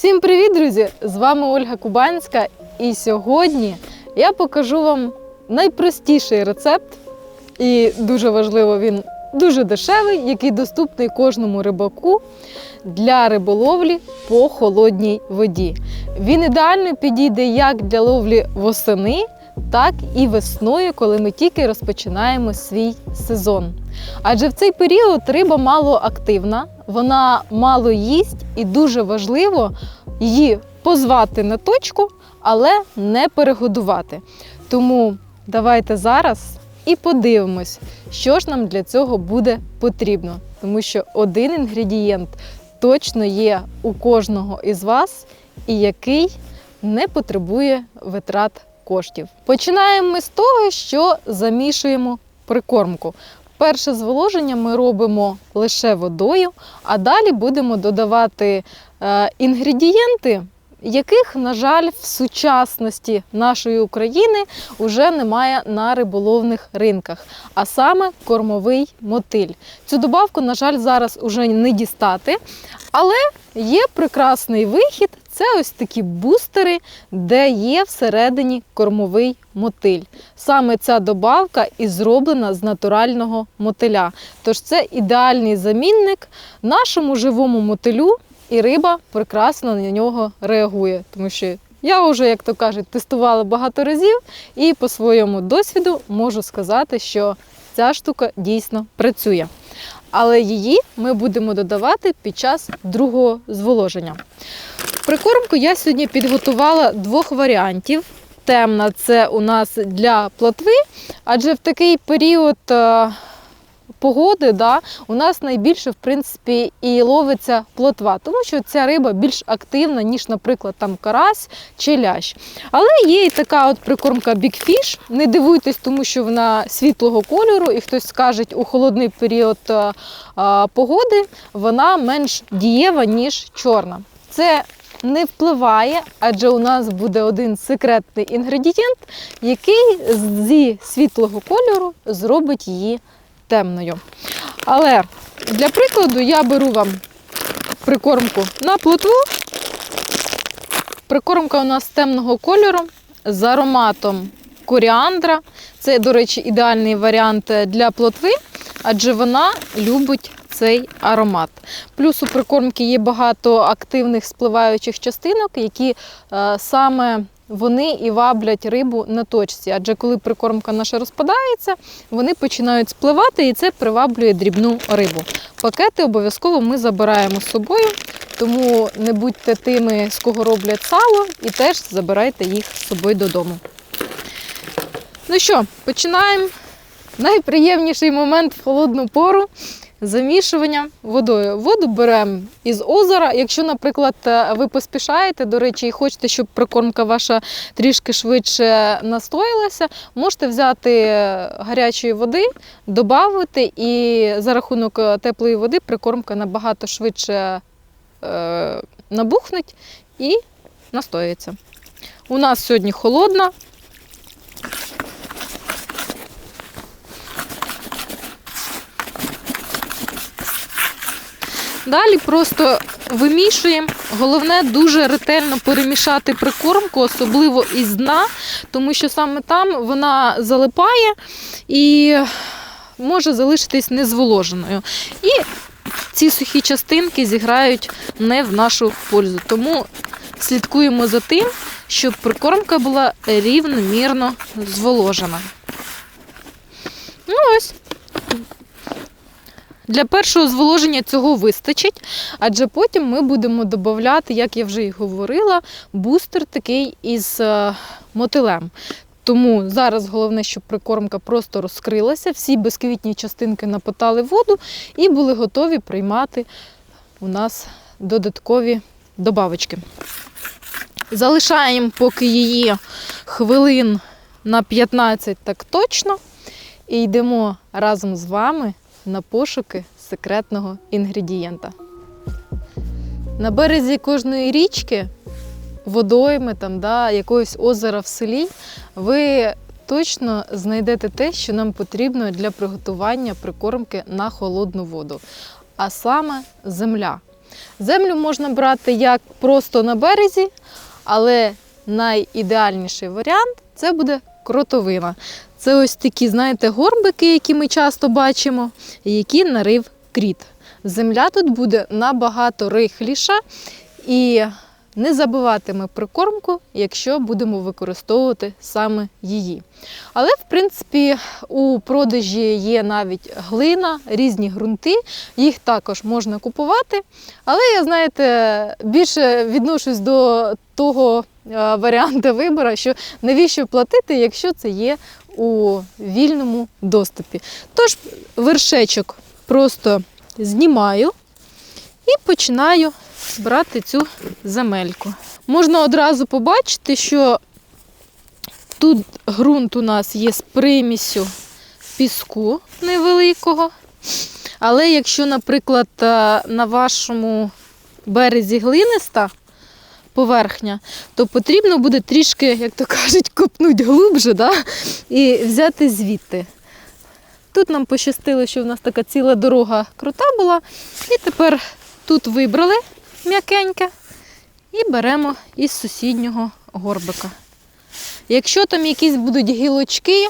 Всім привіт, друзі! З вами Ольга Кубанська. І сьогодні я покажу вам найпростіший рецепт, і дуже важливо, він дуже дешевий, який доступний кожному рибаку для риболовлі по холодній воді. Він ідеально підійде як для ловлі восени, так і весною, коли ми тільки розпочинаємо свій сезон. Адже в цей період риба мало активна, вона мало їсть, і дуже важливо її позвати на точку, але не перегодувати. Тому давайте зараз і подивимось, що ж нам для цього буде потрібно. Тому що один інгредієнт точно є у кожного із вас, і який не потребує витрат коштів. Починаємо ми з того, що замішуємо прикормку. Перше зволоження ми робимо лише водою, а далі будемо додавати е, інгредієнти, яких, на жаль, в сучасності нашої України вже немає на риболовних ринках, а саме кормовий мотиль. Цю добавку, на жаль, зараз уже не дістати, але є прекрасний вихід. Це ось такі бустери, де є всередині кормовий мотиль. Саме ця добавка і зроблена з натурального мотиля. Тож це ідеальний замінник нашому живому мотилю, і риба прекрасно на нього реагує. Тому що я вже, як то кажуть, тестувала багато разів і по своєму досвіду можу сказати, що ця штука дійсно працює. Але її ми будемо додавати під час другого зволоження. Прикормку я сьогодні підготувала двох варіантів. Темна це у нас для плотви, адже в такий період е, погоди да, у нас найбільше в принципі, і ловиться плотва, тому що ця риба більш активна, ніж, наприклад, там карась чи лящ. Але є і така от прикормка Fish. Не дивуйтесь, тому що вона світлого кольору, і хтось скаже, у холодний період е, е, погоди вона менш дієва, ніж чорна. Це не впливає, адже у нас буде один секретний інгредієнт, який зі світлого кольору зробить її темною. Але для прикладу я беру вам прикормку на плотву. Прикормка у нас темного кольору з ароматом коріандра. Це, до речі, ідеальний варіант для плотви, адже вона любить цей аромат. Плюс у прикормки є багато активних спливаючих частинок, які е, саме вони і ваблять рибу на точці. Адже коли прикормка наша розпадається, вони починають спливати і це приваблює дрібну рибу. Пакети обов'язково ми забираємо з собою, тому не будьте тими, з кого роблять сало, і теж забирайте їх з собою додому. Ну що, починаємо. Найприємніший момент в холодну пору замішування водою. Воду беремо із озера. Якщо, наприклад, ви поспішаєте, до речі, і хочете, щоб прикормка ваша трішки швидше настоїлася, можете взяти гарячої води, додати, і за рахунок теплої води прикормка набагато швидше е, набухнеть і настоїться. У нас сьогодні холодна. Далі просто вимішуємо. Головне дуже ретельно перемішати прикормку, особливо із дна, тому що саме там вона залипає і може залишитись незволоженою. І ці сухі частинки зіграють не в нашу пользу. Тому слідкуємо за тим, щоб прикормка була рівномірно зволожена. Ну ось. Для першого зволоження цього вистачить, адже потім ми будемо додати, як я вже і говорила, бустер такий із е, мотилем. Тому зараз головне, щоб прикормка просто розкрилася, всі безквітні частинки напитали воду і були готові приймати у нас додаткові добавочки. Залишаємо поки її хвилин на 15 так точно. І йдемо разом з вами на пошуки секретного інгредієнта. На березі кожної річки, водойми, там, да, якогось озера в селі, ви точно знайдете те, що нам потрібно для приготування прикормки на холодну воду, а саме земля. Землю можна брати як просто на березі, але найідеальніший варіант це буде кротовина. Це ось такі, знаєте, горбики, які ми часто бачимо, які нарив кріт. Земля тут буде набагато рихліша і не забиватиме прикормку, якщо будемо використовувати саме її. Але, в принципі, у продажі є навіть глина, різні ґрунти, їх також можна купувати. Але я, знаєте, більше відношусь до того е, варіанту вибору, що навіщо платити, якщо це є у вільному доступі. Тож вершечок просто знімаю і починаю брати цю земельку. Можна одразу побачити, що тут ґрунт у нас є з примісю піску невеликого. Але якщо, наприклад, е, на вашому березі глиниста поверхня, то потрібно буде трішки, як то кажуть, копнути глибше да? і взяти звідти. Тут нам пощастило, що в нас така ціла дорога крута була. І тепер тут вибрали м'якеньке і беремо із сусіднього горбика. Якщо там якісь будуть гілочки,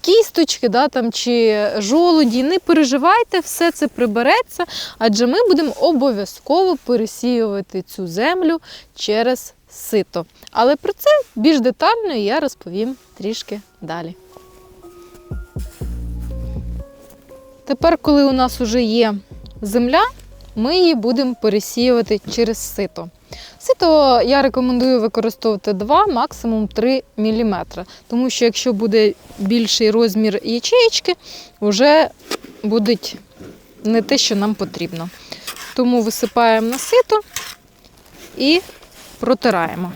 кісточки да, там, чи жолуді, не переживайте, все це прибереться, адже ми будемо обов'язково пересіювати цю землю через сито. Але про це більш детально я розповім трішки далі. Тепер, коли у нас вже є земля, ми її будемо пересіювати через сито. Сито я рекомендую використовувати 2, максимум 3 мм, тому що якщо буде більший розмір ячеїчки, вже буде не те, що нам потрібно. Тому висипаємо на сито і протираємо.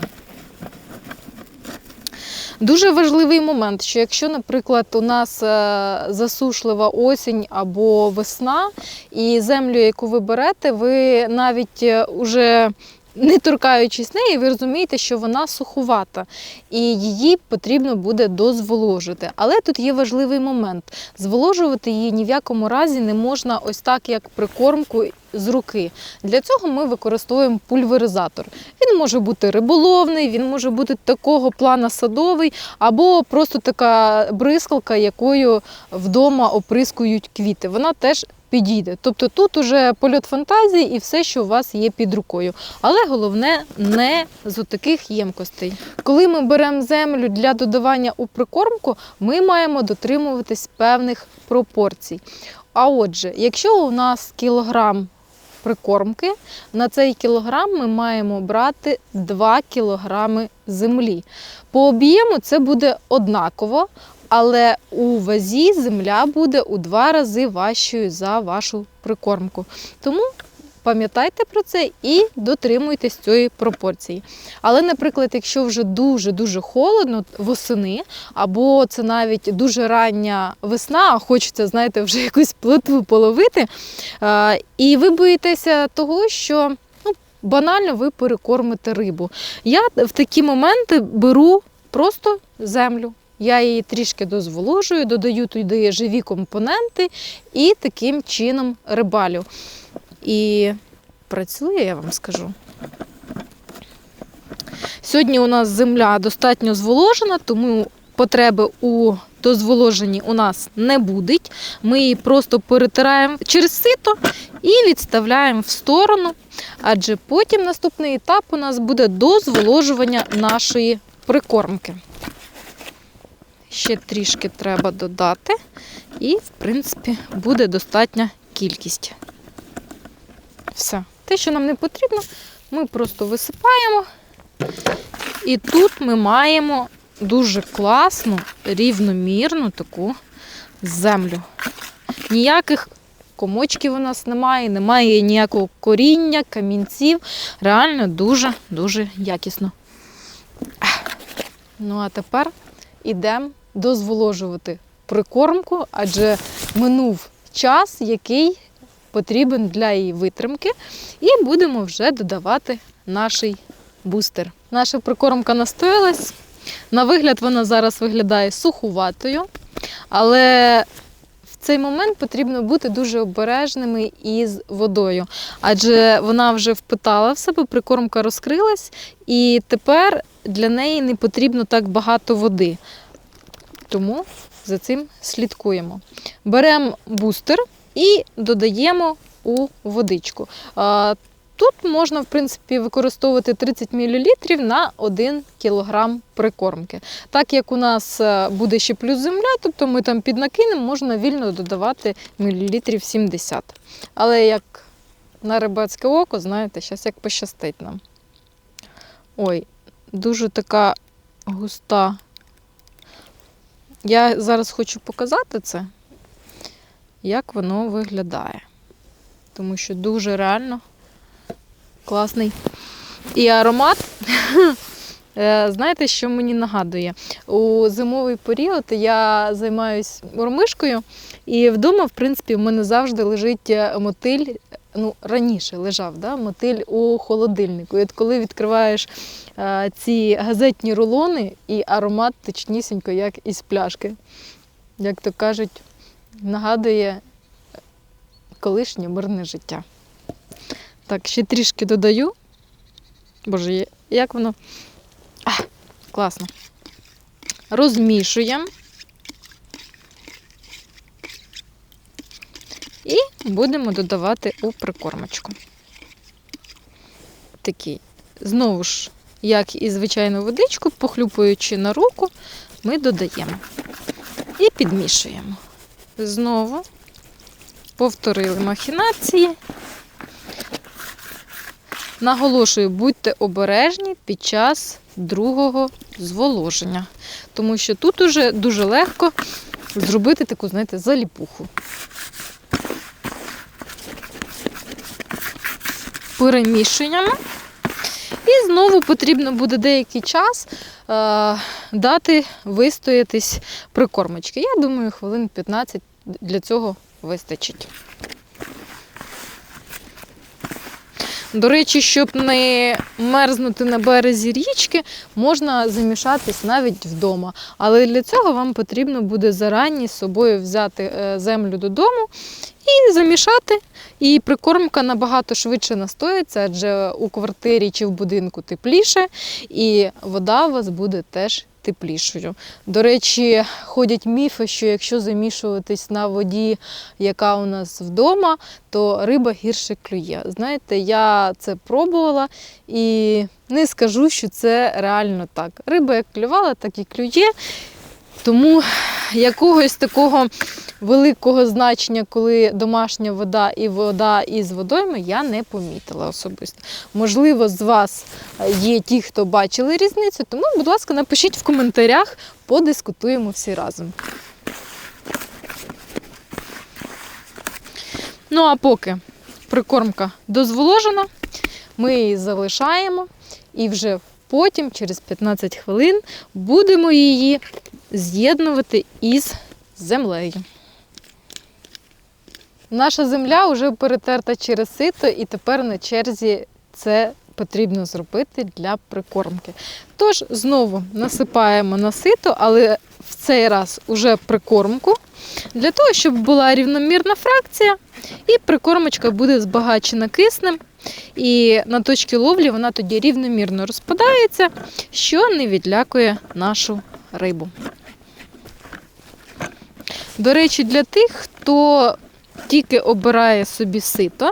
Дуже важливий момент, що якщо, наприклад, у нас е, засушлива осінь або весна, і землю, яку ви берете, ви навіть е, уже не торкаючись неї, ви розумієте, що вона сухувата, і її потрібно буде дозволожити. Але тут є важливий момент: зволожувати її ні в якому разі не можна ось так, як прикормку з руки. Для цього ми використовуємо пульверизатор. Він може бути риболовний, він може бути такого плана садовий, або просто така бризкалка, якою вдома оприскують квіти. Вона теж підійде. Тобто тут уже польот фантазії і все, що у вас є під рукою. Але головне не з таких ємкостей. Коли ми беремо землю для додавання у прикормку, ми маємо дотримуватись певних пропорцій. А отже, якщо у нас кілограм прикормки, на цей кілограм ми маємо брати 2 кілограми землі. По об'єму це буде однаково, але у вазі земля буде у два рази важчою за вашу прикормку. Тому пам'ятайте про це і дотримуйтесь цієї пропорції. Але, наприклад, якщо вже дуже-дуже холодно восени, або це навіть дуже рання весна, а хочеться, знаєте, вже якусь плитву половити, і ви боїтеся того, що ну, банально ви перекормите рибу. Я в такі моменти беру просто землю. Я її трішки дозволожую, додаю туди живі компоненти і таким чином рибалю. І працює, я вам скажу. Сьогодні у нас земля достатньо зволожена, тому потреби у дозволоженні у нас не буде. Ми її просто перетираємо через сито і відставляємо в сторону, адже потім наступний етап у нас буде дозволожування нашої прикормки. Ще трішки треба додати, і, в принципі, буде достатня кількість. Все. Те, що нам не потрібно, ми просто висипаємо. І тут ми маємо дуже класну, рівномірну таку землю. Ніяких комочків у нас немає, немає ніякого коріння, камінців. Реально дуже-дуже якісно. Ну, а тепер ідемо дозволожувати прикормку, адже минув час, який потрібен для її витримки, і будемо вже додавати наш бустер. Наша прикормка настоялась. На вигляд вона зараз виглядає сухуватою, але в цей момент потрібно бути дуже обережними із водою, адже вона вже впитала в себе, прикормка розкрилась, і тепер для неї не потрібно так багато води. Тому за цим слідкуємо. Беремо бустер і додаємо у водичку. Тут можна, в принципі, використовувати 30 мл на 1 кг прикормки. Так як у нас е, буде ще плюс земля, тобто ми там піднакинемо, можна вільно додавати мілілітрів 70. Але як на рибацьке око, знаєте, зараз як пощастить нам. Ой, дуже така густа. Я зараз хочу показати це, як воно виглядає. Тому що дуже реально класний. І аромат. Е, Знаєте, що мені нагадує? У зимовий період я займаюся мормишкою, і вдома, в принципі, в мене завжди лежить мотиль. Ну, раніше лежав да, мотиль у холодильнику. І от коли відкриваєш е, ці газетні рулони, і аромат точнісінько, як із пляшки. Як то кажуть, нагадує колишнє мирне життя. Так, ще трішки додаю. Боже, як воно. А, класно. Розмішуємо. І будемо додавати у прикормочку. Такий. Знову ж, як і звичайну водичку, похлюпуючи на руку, ми додаємо. І підмішуємо. Знову повторили махінації. Наголошую, будьте обережні під час другого зволоження, тому що тут уже дуже легко зробити таку, знаєте, заліпуху. Перемішуємо. І знову потрібно буде деякий час е, дати вистоятись прикормочки. Я думаю, хвилин 15 для цього вистачить. До речі, щоб не мерзнути на березі річки, можна замішатись навіть вдома. Але для цього вам потрібно буде зарані з собою взяти е, землю додому і замішати. І прикормка набагато швидше настоїться, адже у квартирі чи в будинку тепліше, і вода у вас буде теж теплішою. До речі, ходять міфи, що якщо замішуватись на воді, яка у нас вдома, то риба гірше клює. Знаєте, я це пробувала і не скажу, що це реально так. Риба як клювала, так і клює. Тому якогось такого великого значення, коли домашня вода і вода із водойми, я не помітила особисто. Можливо, з вас є ті, хто бачили різницю, тому, будь ласка, напишіть в коментарях, подискутуємо всі разом. Ну а поки прикормка дозволожена, ми її залишаємо і вже потім, через 15 хвилин, будемо її з'єднувати із землею. Наша земля вже перетерта через сито, і тепер на черзі це потрібно зробити для прикормки. Тож знову насипаємо на сито, але в цей раз уже прикормку, для того, щоб була рівномірна фракція, і прикормочка буде збагачена киснем. І на точці ловлі вона тоді рівномірно розпадається, що не відлякує нашу рибу. До речі, для тих, хто тільки обирає собі сито,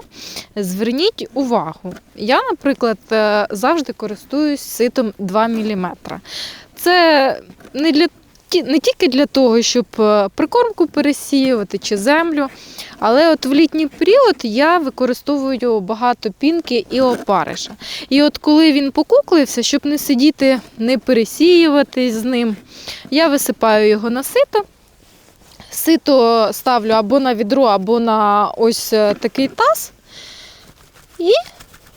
зверніть увагу. Я, наприклад, е, завжди користуюсь ситом 2 мм. Це не для не тільки для того, щоб е, прикормку пересіювати чи землю, але от в літній період я використовую багато пінки і опариша. І от коли він покуклився, щоб не сидіти, не пересіювати з ним, я висипаю його на сито. Сито ставлю або на відро, або на ось е, такий таз. І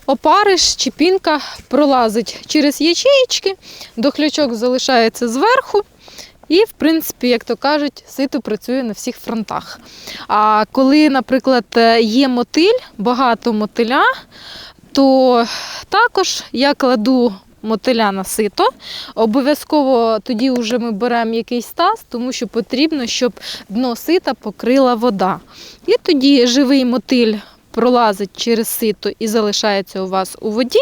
опариш чи пінка пролазить через ячеїчки, дохлячок залишається зверху. І, в принципі, як то кажуть, сито працює на всіх фронтах. А коли, наприклад, е, є мотиль, багато мотиля, то також я кладу мотиля на сито. Обов'язково тоді вже ми беремо якийсь таз, тому що потрібно, щоб дно сита покрила вода. І тоді живий мотиль пролазить через сито і залишається у вас у воді.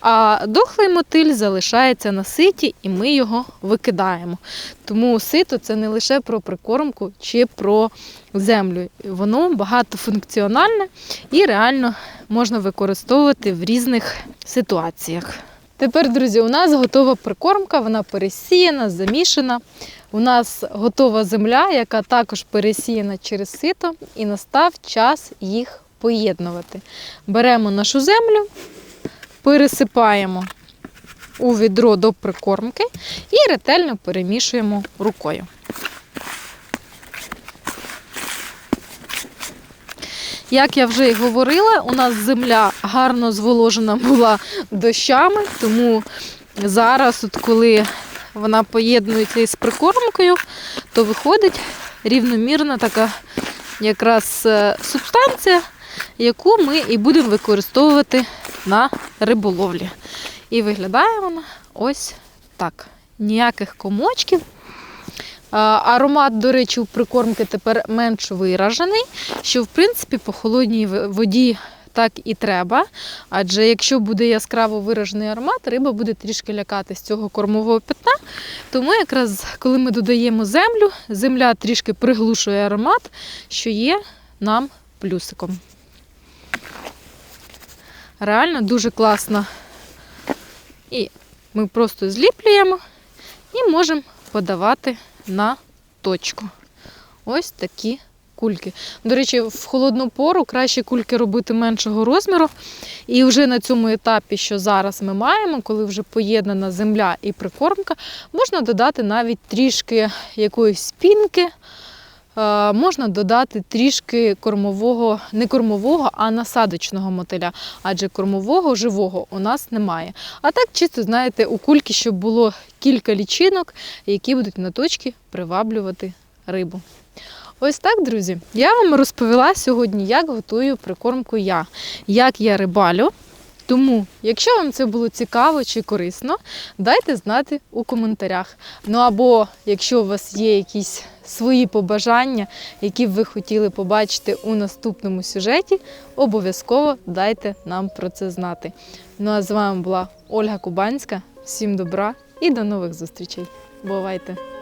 А дохлий мотиль залишається на ситі, і ми його викидаємо. Тому сито це не лише про прикормку чи про землю. Воно багатофункціональне і реально можна використовувати в різних ситуаціях. Тепер, друзі, у нас готова прикормка, вона пересіяна, замішана. У нас готова земля, яка також пересіяна через сито, і настав час їх поєднувати. Беремо нашу землю, пересипаємо у відро до прикормки і ретельно перемішуємо рукою. Як я вже й говорила, у нас земля гарно зволожена була дощами, тому зараз, от коли вона поєднується із прикормкою, то виходить рівномірна така якраз е, субстанція, яку ми і будемо використовувати на риболовлі. І виглядає вона ось так. Ніяких комочків. А, Аромат, до речі, у прикормки тепер менш виражений, що в принципі по холодній воді так і треба. Адже якщо буде яскраво виражений аромат, риба буде трішки лякати з цього кормового пятна. Тому якраз коли ми додаємо землю, земля трішки приглушує аромат, що є нам плюсиком. Реально дуже класно. І ми просто зліплюємо і можемо подавати на точку. Ось такі кульки. До речі, в холодну пору краще кульки робити меншого розміру. І вже на цьому етапі, що зараз ми маємо, коли вже поєднана земля і прикормка, можна додати навіть трішки якоїсь пінки. Е, Можна додати трішки кормового, не кормового, а насадочного мотиля, адже кормового живого у нас немає. А так чисто, знаєте, у кульки, щоб було кілька лічинок, які будуть на точки приваблювати рибу. Ось так, друзі. Я вам розповіла сьогодні, як готую прикормку я, як я рибалю. Тому, якщо вам це було цікаво чи корисно, дайте знати у коментарях. Ну або якщо у вас є якісь свої побажання, які б ви хотіли побачити у наступному сюжеті, обов'язково дайте нам про це знати. Ну а з вами була Ольга Кубанська. Всім добра і до нових зустрічей. Бувайте!